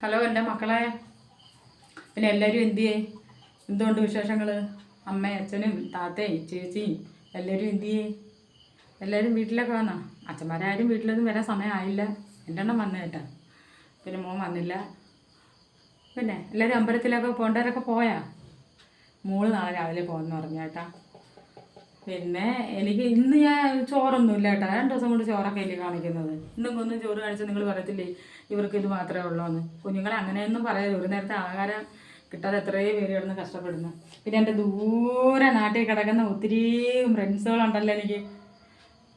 Hello എന്റെ മക്കളെ. പിന്നെ എല്ലാവരും എന്തു ചെയ്യേ? എന്തുകൊണ്ട് വിശേഷങ്ങൾ അമ്മ അച്ഛനും താത്തയും ചേച്ചിയും എല്ലാവരും എന്തു ചെയ്യേ? എല്ലാവരും വീട്ടിലൊക്കെ വന്നോ? അച്ഛന്മാരാരും വീട്ടിലൊന്നും വരാൻ സമയമായില്ല. എന്റെ എണ്ണം വന്നു പിന്നെ മോൻ വന്നില്ല. പിന്നെ എല്ലാവരും അമ്പലത്തിലൊക്കെ പോകേണ്ടവരൊക്കെ പോയാ? മോൾ നാളെ രാവിലെ പോകുമെന്ന് പറഞ്ഞു കേട്ടാ. പിന്നെ എനിക്ക് ഇന്ന് ഞാൻ ചോറൊന്നും ഇല്ല കേട്ടോ രണ്ട് ദിവസം കൊണ്ട് ചോറൊക്കെ എനിക്ക് കാണിക്കുന്നത്. ഇന്നും ചോറ് കാണിച്ചാൽ നിങ്ങൾ പറയത്തില്ലേ? ഇവർക്ക് ഇത് മാത്രമേ ഉള്ളൂ എന്ന് കുഞ്ഞുങ്ങളെ അങ്ങനെയൊന്നും പറയാതെ ഒരു നേരത്തെ ആഹാരം കിട്ടാതെ എത്രയും പേര് കിടന്ന് കഷ്ടപ്പെടുന്നു. പിന്നെ എന്റെ ദൂരെ നാട്ടിൽ കിടക്കുന്ന ഒത്തിരി ഫ്രണ്ട്സുകളുണ്ടല്ലോ എനിക്ക്.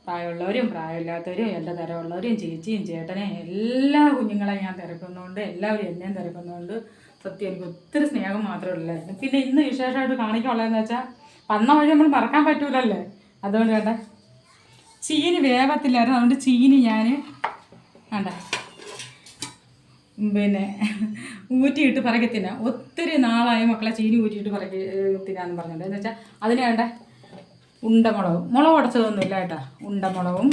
പ്രായമുള്ളവരും പ്രായമില്ലാത്തവരും എന്റെ തരമുള്ളവരും ചേച്ചിയും ചേട്ടനെയും എല്ലാ കുഞ്ഞുങ്ങളെ ഞാൻ തിരക്കുന്നുണ്ട് എല്ലാവരും എന്നെയും തിരക്കുന്നുണ്ട് സത്യം എനിക്ക് ഒത്തിരി സ്നേഹം മാത്രമേ ഉള്ളായിരുന്നു. പിന്നെ ഇന്ന് വിശേഷമായിട്ട് കാണിക്കാനുള്ളതെന്ന് വെച്ചാൽ വന്ന വഴി നമ്മൾ മറക്കാൻ പറ്റൂലല്ലേ? അതുകൊണ്ട് വേണ്ട ചീനി വേവത്തില്ലായിരുന്നു അതുകൊണ്ട് ചീനി ഞാൻ വേണ്ട പിന്നെ ഊറ്റിയിട്ട് പറക്കി ഒത്തിരി നാളായി മക്കളെ ചീനി ഊറ്റിയിട്ട് പറക്കി തിന്നാന്ന് പറഞ്ഞിട്ടുണ്ട് എന്ന് വെച്ചാൽ അതിന് വേണ്ട ഉണ്ടമുളകും. മുളക് ഉടച്ചതൊന്നുമില്ല കേട്ടോ. ഉണ്ടമുളകും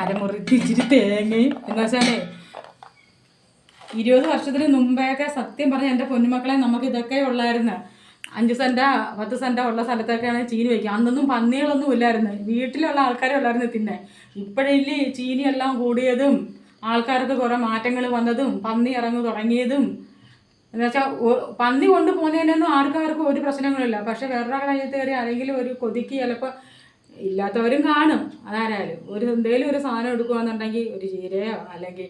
അരമുറി ഇച്ചിരി തേങ്ങയും. എന്ന് വെച്ചാലേ ഇരുപത് വർഷത്തിന് മുമ്പേയൊക്കെ സത്യം പറഞ്ഞ എന്റെ പൊന്നുമക്കളെ നമുക്ക് ഇതൊക്കെ ഉള്ളായിരുന്നു. അഞ്ച് സെന്റ പത്ത് സെന്റ ഉള്ള സ്ഥലത്തൊക്കെയാണ് ചീനി വയ്ക്കുക. അന്നൊന്നും പന്നികളൊന്നും ഇല്ലായിരുന്നു. വീട്ടിലുള്ള ആൾക്കാരെ ഉള്ളായിരുന്നു തിന്നെ. ഇപ്പോഴില്ലേ ചീനി എല്ലാം കൂടിയതും ആൾക്കാർക്ക് കുറേ മാറ്റങ്ങൾ വന്നതും പന്നി ഇറങ്ങി തുടങ്ങിയതും. എന്ന് വെച്ചാൽ പന്നി കൊണ്ട് പോകുന്നതിനൊന്നും ആർക്കും ആർക്കും ഒരു പ്രശ്നങ്ങളില്ല പക്ഷെ വേറൊരാളുടെ കയ്യിൽ കയറി ആരെങ്കിലും ഒരു കൊതിക്ക് ചിലപ്പോൾ ഇല്ലാത്തവരും കാണും. അതാരായാലും. ഒരു എന്തെങ്കിലും ഒരു സാധനം എടുക്കുകയെന്നുണ്ടെങ്കിൽ ഒരു ചീരയോ അല്ലെങ്കിൽ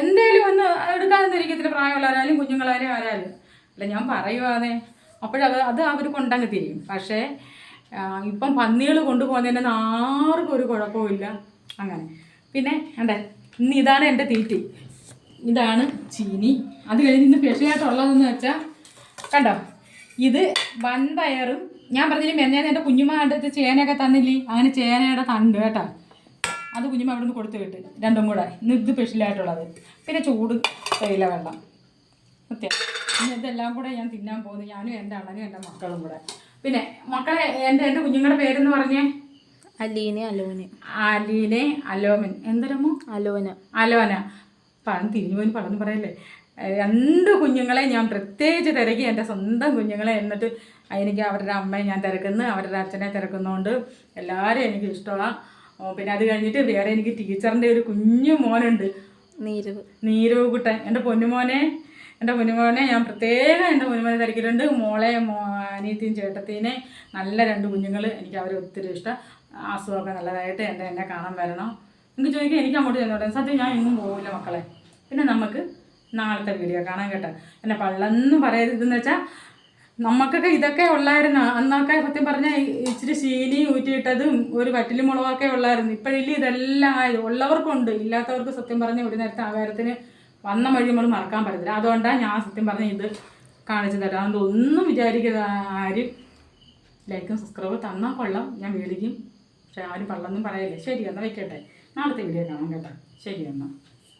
എന്തേലും ഒന്ന് എടുക്കാതെ ഇരിക്കത്തില്ല പ്രായമുള്ളവരായാലും കുഞ്ഞുങ്ങളായാലും ആരായാലും. അല്ല ഞാൻ പറയുവാന്നേ. അപ്പോഴത് അത് അവർ കൊണ്ടങ്ങ് തിരിയും. പക്ഷേ ഇപ്പം പന്നികൾ കൊണ്ടുപോകുന്നതിന് ആർക്കും ഒരു കുഴപ്പമില്ല അങ്ങനെ. പിന്നെ അണ്ടേ ഇന്ന് ഇതാണ് എന്റെ തീറ്റി. ഇതാണ് ചീനി. അത് കഴിഞ്ഞ് ഇന്ന് സ്പെഷ്യലായിട്ടുള്ളതെന്ന് വെച്ചാൽ കണ്ടോ? ഇത് വൻപയറും ഞാൻ പറഞ്ഞില്ലേ മെന്നേന്ന് എന്റെ കുഞ്ഞുമ്മ കണ്ടിട്ട് ചേനയൊക്കെ തന്നില്ലേ? അങ്ങനെ ചേനയുടെ തണ്ട് കേട്ടോ. അത് കുഞ്ഞുമ്മ അവിടെ നിന്ന് കൊടുത്തു വിട്ട് രണ്ടും കൂടെ. ഇന്ന് ഇത് സ്പെഷ്യലായിട്ടുള്ളത്. പിന്നെ ചൂട് തേയില വെള്ളം. ഇനി ഇതെല്ലാം കൂടെ ഞാൻ തിന്നാൻ പോകുന്നു. ഞാനും എന്റെ അളനും എന്റെ മക്കളും കൂടെ. പിന്നെ മക്കളെ എന്റെ എന്റെ കുഞ്ഞുങ്ങളുടെ പേരെന്ന് പറഞ്ഞേ? അലീനെ അലോന്. അലീനെ അലോമൻ. എന്തരമോ അലോന. അലോന. പണം തിരിഞ്ഞു പോയി പറഞ്ഞു പറയല്ലേ രണ്ട് കുഞ്ഞുങ്ങളെ ഞാൻ പ്രത്യേകിച്ച് തിരക്കി. എന്റെ സ്വന്തം കുഞ്ഞുങ്ങളെ എന്നിട്ട് എനിക്ക് അവരുടെ അമ്മയെ ഞാൻ തിരക്കുന്നു അവരുടെ അച്ഛനെ തിരക്കുന്നതുകൊണ്ട് എല്ലാവരും എനിക്ക് ഇഷ്ടമാണ് പിന്നെ അത് കഴിഞ്ഞിട്ട് വേറെ എനിക്ക് ടീച്ചറിന്റെ ഒരു കുഞ്ഞു മോനുണ്ട്. നീരവ്. നീരവ് കുട്ടൻ. എന്റെ പൊന്നുമോനെ എന്റെ മുനിമോനെ ഞാൻ പ്രത്യേകം എന്റെ മുനിമോനെ തിരക്കിയിട്ടുണ്ട് മോളെ മോ അനിയത്തിയും ചേട്ടത്തീനെ നല്ല രണ്ട് കുഞ്ഞുങ്ങൾ എനിക്ക് അവരെ ഒത്തിരി ഇഷ്ടം. അസുഖമൊക്കെ നല്ലതായിട്ട് എന്റെ എന്നെ കാണാൻ വരണം. നിങ്ങൾക്ക് ചോദിക്കാം എനിക്ക് അങ്ങോട്ട് ചെന്നോട്ടെ സത്യം ഞാൻ ഇന്നും പോവില്ല മക്കളെ. പിന്നെ നമുക്ക് നാളത്തെ വീഡിയോ കാണാൻ കേട്ടോ. എന്നെ പള്ളെന്ന് പറയരുതെന്ന് വെച്ചാൽ നമുക്കൊക്കെ ഇതൊക്കെ ഉള്ളായിരുന്നു. അന്നൊക്കെ സത്യം പറഞ്ഞാൽ ഇച്ചിരി ശീനി ഊറ്റിയിട്ടതും ഒരു വറ്റലി മുളകൊക്കെ ഉള്ളായിരുന്നു. ഇപ്പോഴില്ല ഇതെല്ലാം ആയത്. ഉള്ളവർക്കുണ്ട്. ഇല്ലാത്തവർക്ക് സത്യം പറഞ്ഞാൽ ഒരു നേരത്തെ ആഹാരത്തിന് വന്ന വഴി നമ്മൾ മറക്കാൻ പറ്റത്തില്ല. അതുകൊണ്ടാണ് ഞാൻ സത്യം പറഞ്ഞ ഇത് കാണിച്ചു തരാം അതുകൊണ്ട് ഒന്നും വിചാരിക്കരുത്. ആരും ലൈക്കും സബ്സ്ക്രൈബ് തന്നാൽ കൊള്ളാം. ഞാൻ മേടിക്കും പക്ഷെ ആരും പള്ളൊന്നും പറയല്ലേ. ശരി എന്നാൽ വെക്കട്ടെ. നാളത്തെ വീഡിയോ കാണാം കേട്ടോ. ശരി എന്നാൽ